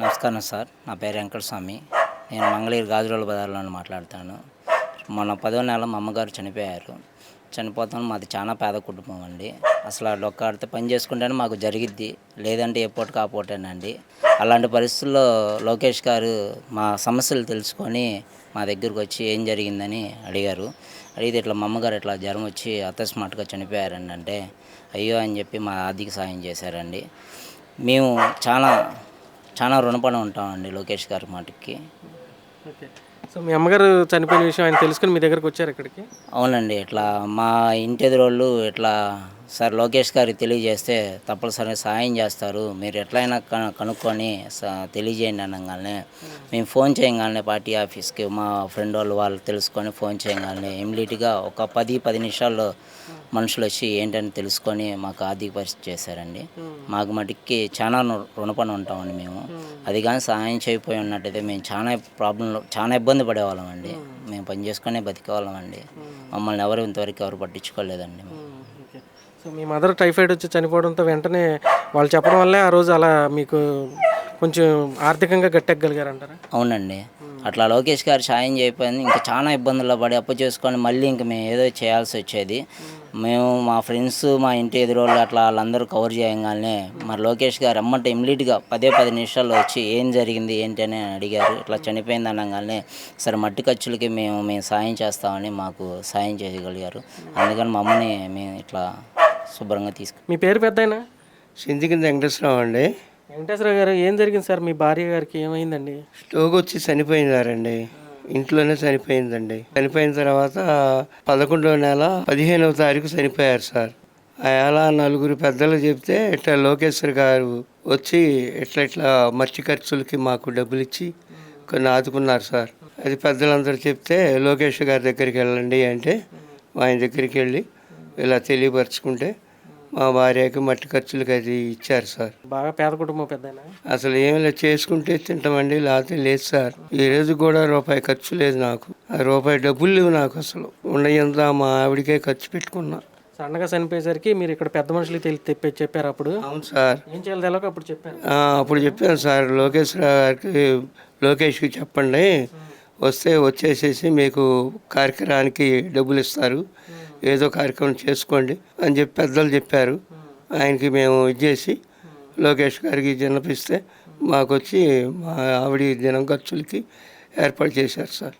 నమస్కారం సార్. నా పేరు వెంకటస్వామి. నేను మంగళగిరి గాజురోల బజార్లో మాట్లాడుతాను. మొన్న పదో నెల మా అమ్మగారు చనిపోయారు. చనిపోతాను మాది చాలా పేద కుటుంబం అండి. అసలు ఆ డొక్క ఆడితే పని చేసుకుంటేనే మాకు జరిగిద్ది. లేదంటే ఏ పూట కాపోటేనండి అలాంటి పరిస్థితుల్లో లోకేష్ గారు మా సమస్యలు తెలుసుకొని మా దగ్గరకు వచ్చి ఏం జరిగిందని అడిగారు. అడిగితే ఇట్లా మా అమ్మగారు ఇట్లా జ్వరం వచ్చి అకస్మాత్తుగా చనిపోయారండి అంటే అయ్యో అని చెప్పి మా ఆర్థిక సాయం చేశారండి. మేము చాలా చాలా రుణపడి ఉంటామండి లోకేష్ గారి మాటకి. ఓకే. సో మీ అమ్మగారు చనిపోయిన విషయం ఆయన తెలుసుకుని మీ దగ్గరకు వచ్చారు ఇక్కడికి? అవునండి. ఇట్లా మా ఇంటి ఎదురోళ్ళు ఇట్లా సార్ లోకేష్ గారికి తెలియజేస్తే తప్పనిసరిగా సాయం చేస్తారు. మీరు ఎట్లయినా కనుక్కొని స- తెలియజేయండి అనగానే. మేము ఫోన్ చేయగానే పార్టీ ఆఫీస్కి మా ఫ్రెండ్ వాళ్ళు వాళ్ళు తెలుసుకొని ఫోన్ చేయగానే. ఇమ్మీడియట్గా ఒక పది పది నిమిషాల్లో మనుషులు వచ్చి ఏంటని తెలుసుకొని మాకు ఆర్థిక పరిస్థితి చేశారండి. మాకు మటుకి చాలా రు- ఉంటామండి మేము. అది కానీ సహాయం చేయకపోయి ఉన్నట్టయితే మేము చాలా ప్రాబ్లంలో చాలా ఇబ్బంది పడేవాళ్ళం అండి. మేము. పని చేసుకునే బతికేవాళ్ళం అండి మమ్మల్ని ఎవరు ఇంతవరకు ఎవరు పట్టించుకోలేదండి. సో మీ మదర్ టైఫాయిడ్ వచ్చి చనిపోవడంతో వెంటనే వాళ్ళు చెప్పడం వల్లే ఆ రోజు అలా మీకు కొంచెం ఆర్థికంగా గట్టెక్కగలిగారు అంటారా అవునండి. అట్లా లోకేష్ గారు సాయం చేయకపోయింది. ఇంకా చాలా ఇబ్బందుల్లో పడి అప్పు చేసుకొని మళ్ళీ ఇంక మేము ఏదో చేయాల్సి వచ్చేది. మేము మా ఫ్రెండ్స్ మా ఇంటి ఎదురోళ్ళు అట్లా వాళ్ళందరూ కవర్ చేయగానే మరి లోకేష్ గారు అమ్మంటే ఇమ్మీడియట్గా పదే పది నిమిషాల్లో వచ్చి ఏం జరిగింది ఏంటి అని అడిగారు. ఇట్లా చనిపోయింది అనగానే సరే మట్టి ఖర్చులకి మేము మేము సాయం చేస్తామని మాకు సాయం చేయగలిగారు. అందుకని మా అమ్మని మేము ఇట్లా శుభ్రంగా తీసుకు మీ పేరు పెద్దయినా సింధికింద వెంకటేశ్వరరావు అండి. వెంకటేశ్వర గారు ఏం జరిగింది సార్? మీ భార్య గారికి ఏమైందండి? స్టోక్ వచ్చి చనిపోయినారండి. ఇంట్లోనే చనిపోయిందండి. చనిపోయిన తర్వాత పదకొండవ నెల పదిహేనవ తారీఖు చనిపోయారు సార్. అలా నలుగురు పెద్దలు చెప్తే ఇట్లా లోకేశ్వర్ గారు వచ్చి ఇట్లా ఇట్లా మర్చి ఖర్చులకి మాకు డబ్బులు ఇచ్చి కొన్ని ఆదుకున్నారు సార్. అది పెద్దలందరూ చెప్తే లోకేష్ గారి దగ్గరికి వెళ్ళండి అంటే ఆయన దగ్గరికి వెళ్ళి ఇలా తెలియపరుచుకుంటే మా భార్యకి మట్టి ఖర్చులకి అది ఇచ్చారు సార్. బాగా పేద కుటుంబం పెద్దయినా అసలు ఏమి లేదు చేసుకుంటే తింటామండి లేకపోతే లేదు సార్. ఈ రోజు కూడా రూపాయి ఖర్చు లేదు నాకు. ఆ రూపాయి డబ్బులు లేవు నాకు అసలు. ఉన్నంత మా ఆవిడకే ఖర్చు పెట్టుకున్నా. సన్నగా చనిపోయేసరికి మీరు ఇక్కడ పెద్ద మనుషులకి తెలి తెప్పి చెప్పారు అప్పుడు. అవును సార్. ఏం చేయాలి తెలక అప్పుడు చెప్పారు. ఆ, అప్పుడు చెప్పాను సార్ లోకేశ్వరరావు గారికి లోకేష్కి చెప్పండి. వస్తే వచ్చేసేసి మీకు కార్యక్రమానికి డబ్బులు ఇస్తారు. ఏదో కార్యక్రమం చేసుకోండి అని చెప్పి పెద్దలు చెప్పారు. ఆయనకి మేము ఇచ్చేసి లోకేష్ గారికి విన్నపిస్తే మాకు వచ్చి మా ఆవిడ దినం ఖర్చులకి ఏర్పాటు చేశారు సార్.